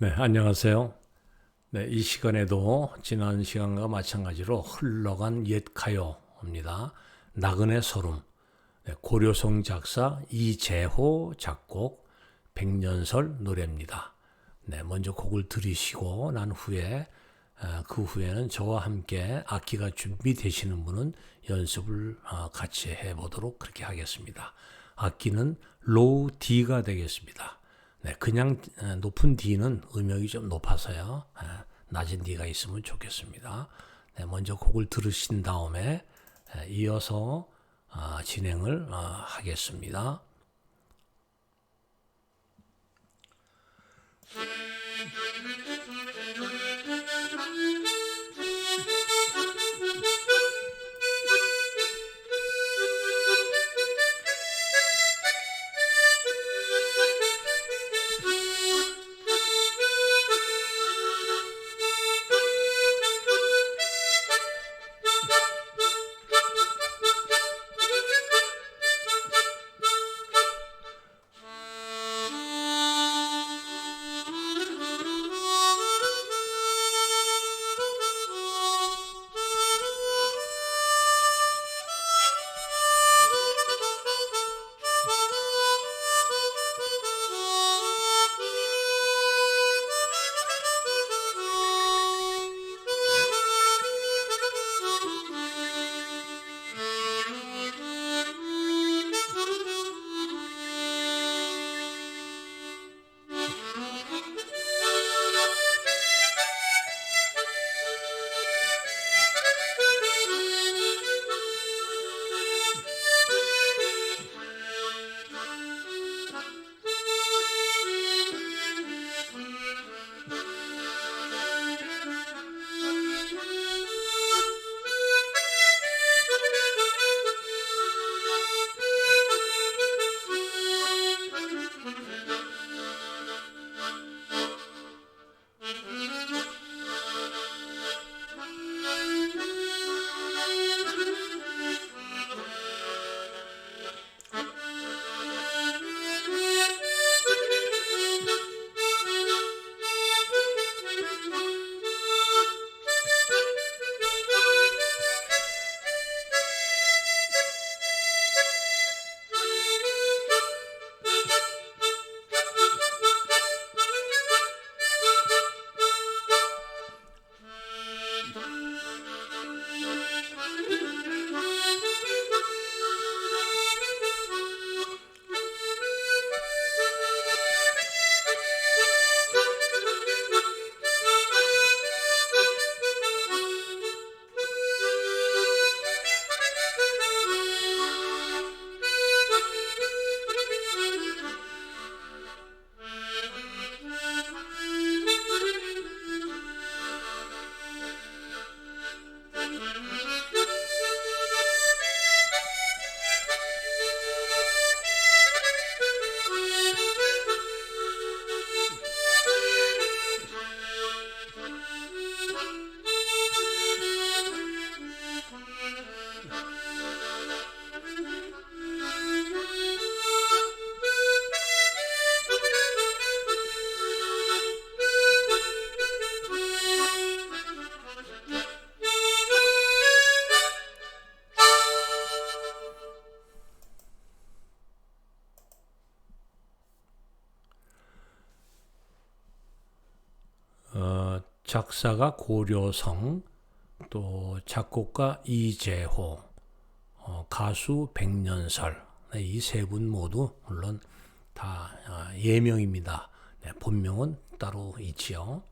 네, 안녕하세요. 네, 이 시간에도 지난 시간과 마찬가지로 흘러간 옛 가요입니다. 나그네 소름. 네, 고려성 작사 이재호 작곡 백년설 노래입니다. 네, 먼저 곡을 들으시고 난 후에 어, 그 후에는 저와 함께 악기가 준비되시는 분은 연습을 어, 같이 해보도록 그렇게 하겠습니다. 악기는 로우 D가 되겠습니다. 네, 그냥 어, 높은 D는 음역이 좀 높아서요. 어, 낮은 D가 있으면 좋겠습니다. 네, 먼저 곡을 들으신 다음에 에, 이어서 어, 진행을 어, 하겠습니다. 작사가 고려성, 또 작곡가 이재호, 어, 가수 백년설 네, 이세 분 모두 물론 다 어, 예명입니다. 네, 본명은 따로 있지요.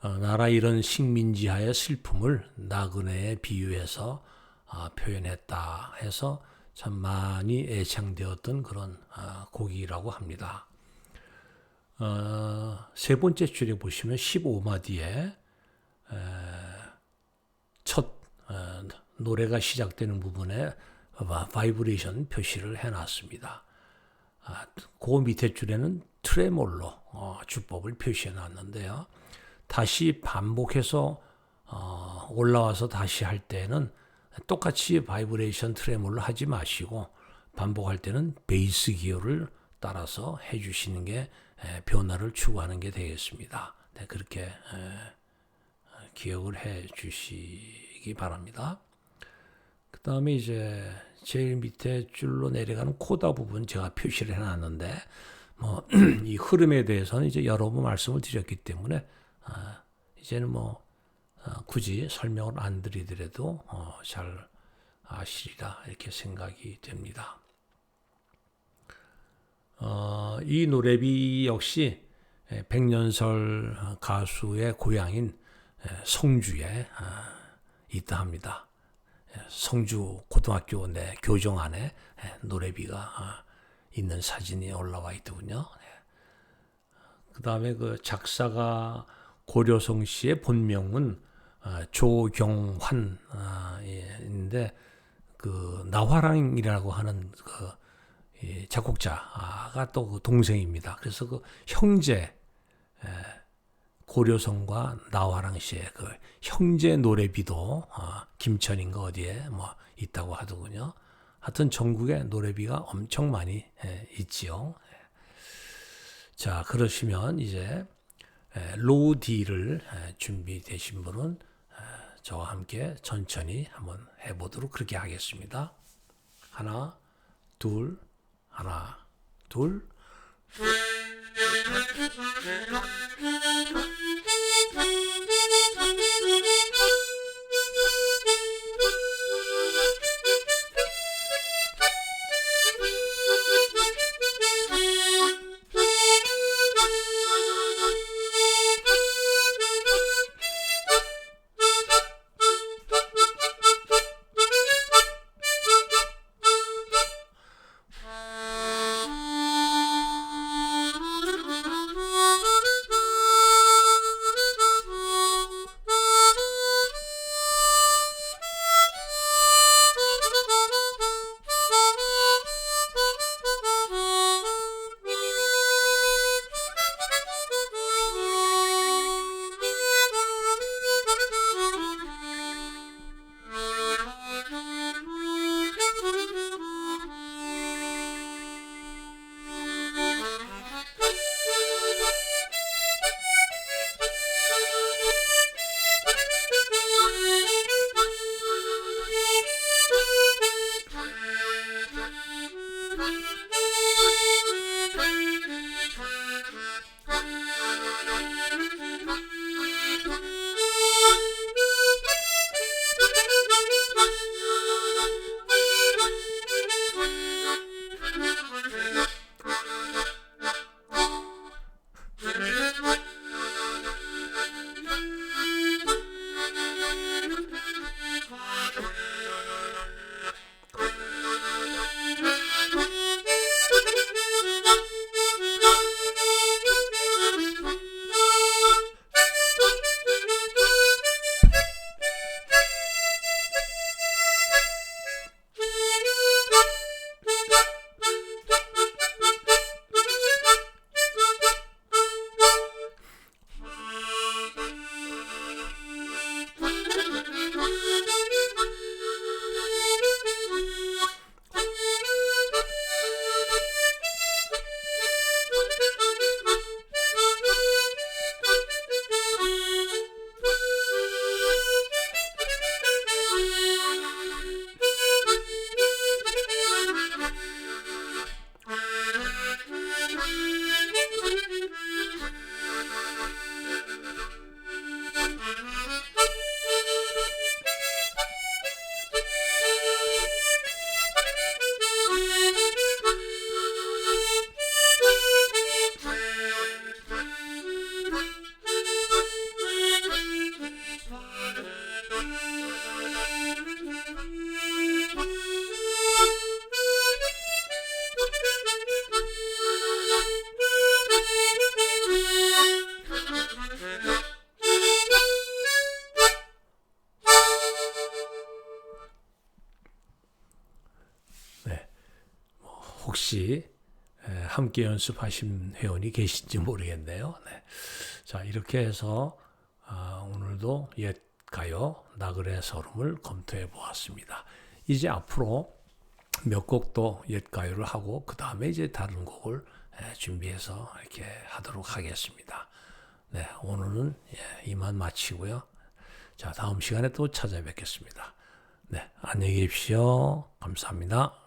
어, 나라 이런 식민지하의 슬픔을 나그네에 비유해서 아, 표현했다 해서 참 많이 애창되었던 그런 아, 곡이라고 합니다. 어, 세 번째 줄에 보시면 15마디에 에, 첫 어, 노래가 시작되는 부분에 바- 바이브레이션 표시를 해놨습니다. 아, 그 밑에 줄에는 트레몰로 어, 주법을 표시해 놨는데요. 다시 반복해서 어, 올라와서 다시 할 때는 똑같이 바이브레이션 트레몰로 하지 마시고 반복할 때는 베이스 기호를 따라서 해주시는 게 에, 변화를 추구하는 게 되겠습니다. 네, 그렇게 에, 기억을 해 주시기 바랍니다. 그 다음에 이제 제일 밑에 줄로 내려가는 코다 부분 제가 표시를 해놨는데 뭐 이 흐름에 대해서는 이제 여러 번 말씀을 드렸기 때문에 아, 이제는 뭐 아, 굳이 설명을 안 드리더라도 어, 잘 아시리라 이렇게 생각이 됩니다. 어, 이 노래비 역시 백년설 가수의 고향인 성주에 아, 있다 합니다. 성주 고등학교 내 교정 안에 노래비가 아, 있는 사진이 올라와 있더군요. 그 다음에 그 작사가 고려성 씨의 본명은 아, 조경환인데 그 나화랑이라고 하는 그 작곡자가 또 그 동생입니다. 그래서 그 형제 고려성과 나화랑 씨의 그 형제 노래비도 어, 김천인가 어디에 뭐 있다고 하더군요. 하여튼 전국에 노래비가 엄청 많이 에, 있지요. 자, 그러시면 이제 에, 로디를 에, 준비되신 분은 에, 저와 함께 천천히 한번 해보도록 그렇게 하겠습니다. 하나, 둘, 하나, 둘. 혹시 함께 연습하신 회원이 계신지 모르겠네요. 네. 자, 이렇게 해서 아, 오늘도 옛 가요 나그네 서름을 검토해 보았습니다. 이제 앞으로 몇 곡도 옛 가요를 하고 그 다음에 이제 다른 곡을 예, 준비해서 이렇게 하도록 하겠습니다. 네, 오늘은 예, 이만 마치고요. 자, 다음 시간에 또 찾아뵙겠습니다. 네, 안녕히 계십시오. 감사합니다.